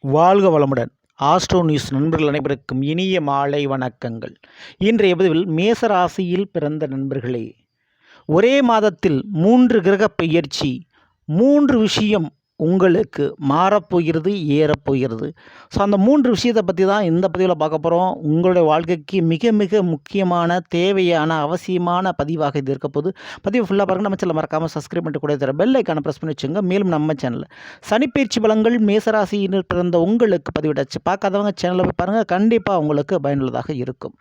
வாழ்க வளமுடன். Astro news நண்பர்கள் அனைவருக்கும் இனிய மாலை வணக்கங்கள். இன்றைய பதிவில் மேச ராசியில் பிறந்த நண்பர்களே ஒரே மாதத்தில் மூன்று கிரக பெயர்ச்சி மூன்று விஷயம் உங்களுக்கு மாறப்போகிறது ஏறப்போகிறது ஸோ அந்த மூன்று விஷயத்தை பற்றி தான் இந்த பதிவில் பார்க்க போகிறோம் உங்களுடைய வாழ்க்கைக்கு மிக மிக முக்கியமான தேவையான அவசியமான பதிவாக இது இருக்க போது பதிவு ஃபுல்லாக பாருங்கள் நம்ம சேனல் மறக்காமல் சப்ஸ்கிரைப் பண்ணிட்டு கூட தர பெல் ஐக்கான ப்ரெஸ் பண்ணி வச்சுங்க மேலும் நம்ம சேனலில் சனிப்பயிற்சி பலங்கள் மேசராசியினர் பிறந்த உங்களுக்கு பதிவிட்டாச்சு. பார்க்காதவங்க சேனலில் போய் பாருங்கள் கண்டிப்பாக உங்களுக்கு பயனுள்ளதாக இருக்கும்.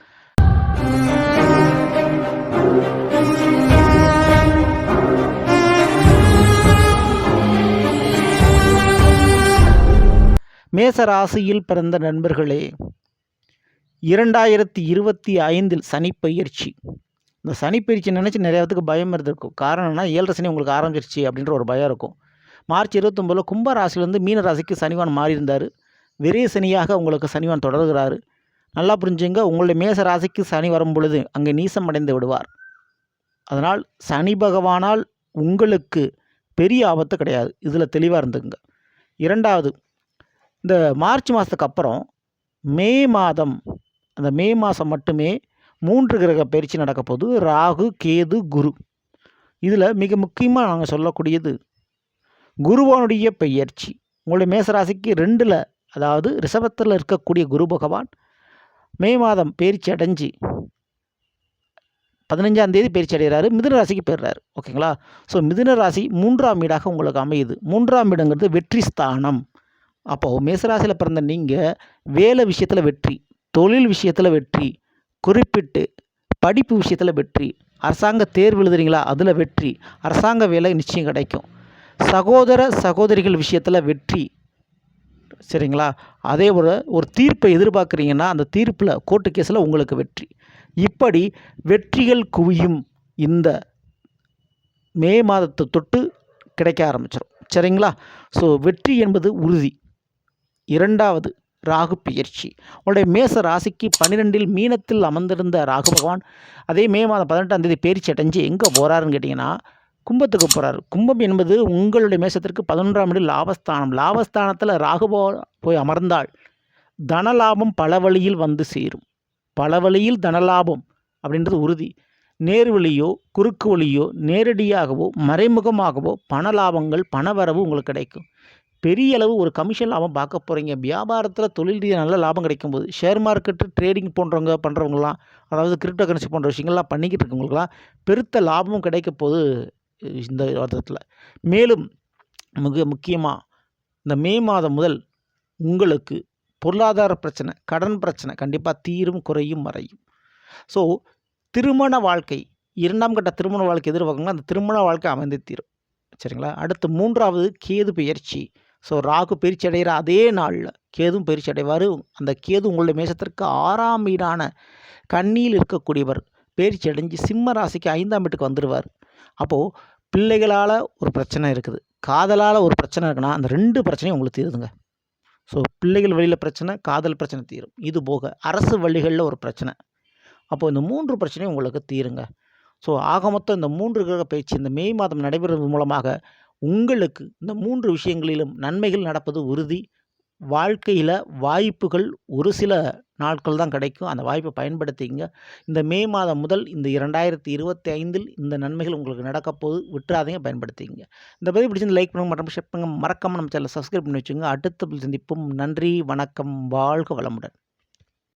மேச ராசியில் பிறந்த நண்பர்களே இரண்டாயிரத்தி இருபத்தி ஐந்தில் சனிப்பயிற்சி இந்த சனிப்பயிற்சி நினச்சி நிறைய பேத்துக்கு பயம் இருந்திருக்கும். காரணம்னா ஏழரை சனி உங்களுக்கு ஆரம்பிச்சிருச்சு அப்படின்ற ஒரு பயம் இருக்கும். மார்ச் இருபத்தொம்போதில் கும்ப ராசிலேருந்து மீன ராசிக்கு சனிவான் மாறி இருந்தார் விரைய சனியாக உங்களுக்கு சனிவான் தொடர்கிறாரு. நல்லா புரிஞ்சுங்க உங்களுடைய மேச ராசிக்கு சனி வரும் பொழுது அங்கே நீசம் அடைந்து விடுவார். அதனால் சனி பகவானால் உங்களுக்கு பெரிய ஆபத்து கிடையாது. இதில் தெளிவாக இருந்துங்க இரண்டாவது இந்த மார்ச் மாதத்துக்கு அப்புறம் மே மாதம் அந்த மே மாதம் மட்டுமே மூன்று கிரக பயிற்சி நடக்க ராகு கேது குரு. இதில் மிக முக்கியமாக நாங்கள் சொல்லக்கூடியது குருவானுடைய பெயர்ச்சி. உங்களுடைய மேசராசிக்கு ரெண்டில் அதாவது ரிஷபத்தில் இருக்கக்கூடிய குரு பகவான் மே மாதம் பயிற்சி அடைஞ்சு பதினஞ்சாம் தேதி பயிற்சி அடைகிறாரு. மிதுன ராசிக்கு போயிடுறாரு. ஓகேங்களா? ஸோ மிதுன ராசி மூன்றாம் வீடாக உங்களுக்கு அமையுது. மூன்றாம் வீடுங்கிறது வெற்றி ஸ்தானம். அப்போது மேசராசியில் பிறந்த நீங்கள் வேலை விஷயத்தில் வெற்றி தொழில் விஷயத்தில் வெற்றி குறிப்பிட்டு படிப்பு விஷயத்தில் வெற்றி அரசாங்க தேர்வு எழுதுறீங்களா அதில் வெற்றி அரசாங்க வேலை நிச்சயம் கிடைக்கும். சகோதர சகோதரிகள் விஷயத்தில் வெற்றி. சரிங்களா? அதே போல் ஒரு தீர்ப்பை எதிர்பார்க்குறீங்கன்னா அந்த தீர்ப்பில் கோர்ட்டு கேஸில் உங்களுக்கு வெற்றி. இப்படி வெற்றிகள் குவியும் இந்த மே மாதத்தை தொட்டு கிடைக்க ஆரம்பிச்சிடும் சரிங்களா? ஸோ வெற்றி என்பது உறுதி. இரண்டாவது ராகு பெயர்ச்சி உங்களுடைய மேச ராசிக்கு பன்னிரெண்டில் மீனத்தில் அமர்ந்திருந்த ராகு பகவான் அதே மே மாதம் பதினெட்டாம் தேதி பயிற்சி அடைஞ்சு எங்கே போகிறாருன்னு கேட்டிங்கன்னா கும்பத்துக்கு போகிறார் கும்பம் என்பது உங்களுடைய மேசத்திற்கு பதினொன்றாம் இடம் லாபஸ்தானம். லாபஸ்தானத்தில் ராகு போய் அமர்ந்தால் தனலாபம் பல வழியில் வந்து சேரும். பல வழியில் தனலாபம் அப்படின்றது உறுதி. நேர் வழியோ குறுக்கு வழியோ நேரடியாகவோ மறைமுகமாகவோ பண லாபங்கள் பணவரவு உங்களுக்கு கிடைக்கும். பெரிய அளவு ஒரு கமிஷன் லாபம் பார்க்க போகிறீங்க வியாபாரத்தில் தொழில் ரீதியாக நல்ல லாபம் கிடைக்கும் போது ஷேர் மார்க்கெட்டு ட்ரேடிங் போன்றவங்க பண்ணுறவங்களாம் அதாவது கிரிப்டோ கரன்சி போன்ற விஷயங்கள்லாம் பண்ணிக்கிட்டு இருக்கவங்களுக்குலாம் பெருத்த லாபமும் கிடைக்க போது இந்த வருடத்தில் மேலும் மிக முக்கியமாக இந்த மே மாதம் முதல் உங்களுக்கு பொருளாதார பிரச்சனை கடன் பிரச்சனை கண்டிப்பாக தீரும் குறையும் மறையும். ஸோ திருமண வாழ்க்கை இரண்டாம் கட்ட திருமண வாழ்க்கை எதிர்பார்க்கணும்னா அந்த திருமண வாழ்க்கை அமைந்து தீரும். சரிங்களா? அடுத்து மூன்றாவது கேது பெயர்ச்சி. ஸோ ராகு பயிற்சி அடைகிற அதே நாளில் கேதும் பயிற்சி அடைவார் அந்த கேது உங்களுடைய மேசத்திற்கு ஆறாம் வீடான கண்ணியில் இருக்கக்கூடியவர். பயிற்சி அடைஞ்சு சிம்ம ராசிக்கு ஐந்தாம் வீட்டுக்கு வந்துடுவார் அப்போது பிள்ளைகளால் ஒரு பிரச்சனை இருக்குது. காதலால் ஒரு பிரச்சனை இருக்குன்னா அந்த ரெண்டு பிரச்சனையும் உங்களுக்கு தீருதுங்க. ஸோ பிள்ளைகள் வழியில் பிரச்சனை காதல் பிரச்சனை தீரும். இது போக அரசு வழிகளில் ஒரு பிரச்சனை. அப்போது இந்த மூன்று பிரச்சனையும் உங்களுக்கு தீருங்க. ஸோ ஆக மொத்தம் இந்த மூன்று கிரக பயிற்சி இந்த மே மாதம் நடைபெறுவது மூலமாக உங்களுக்கு இந்த மூன்று விஷயங்களிலும் நன்மைகள் நடப்பது உறுதி. வாழ்க்கையில் வாய்ப்புகள் ஒரு சில நாட்கள் தான் கிடைக்கும். அந்த வாய்ப்பை பயன்படுத்திங்க இந்த மே மாதம் முதல் இந்த இரண்டாயிரத்தி இருபத்தி ஐந்தில் இந்த நன்மைகள் உங்களுக்கு நடக்க போது விட்டுறாதீங்க பயன்படுத்திங்க இந்த பதிவு பிடிச்சி லைக் பண்ணுங்கள் மற்றும் ஷேர் பண்ணுங்கள் மறக்காமல் நம்ம சேனல் சப்ஸ்கிரைப் பண்ணி வச்சுங்க அடுத்த சந்திப்பும். நன்றி வணக்கம் வாழ்க வளமுடன்.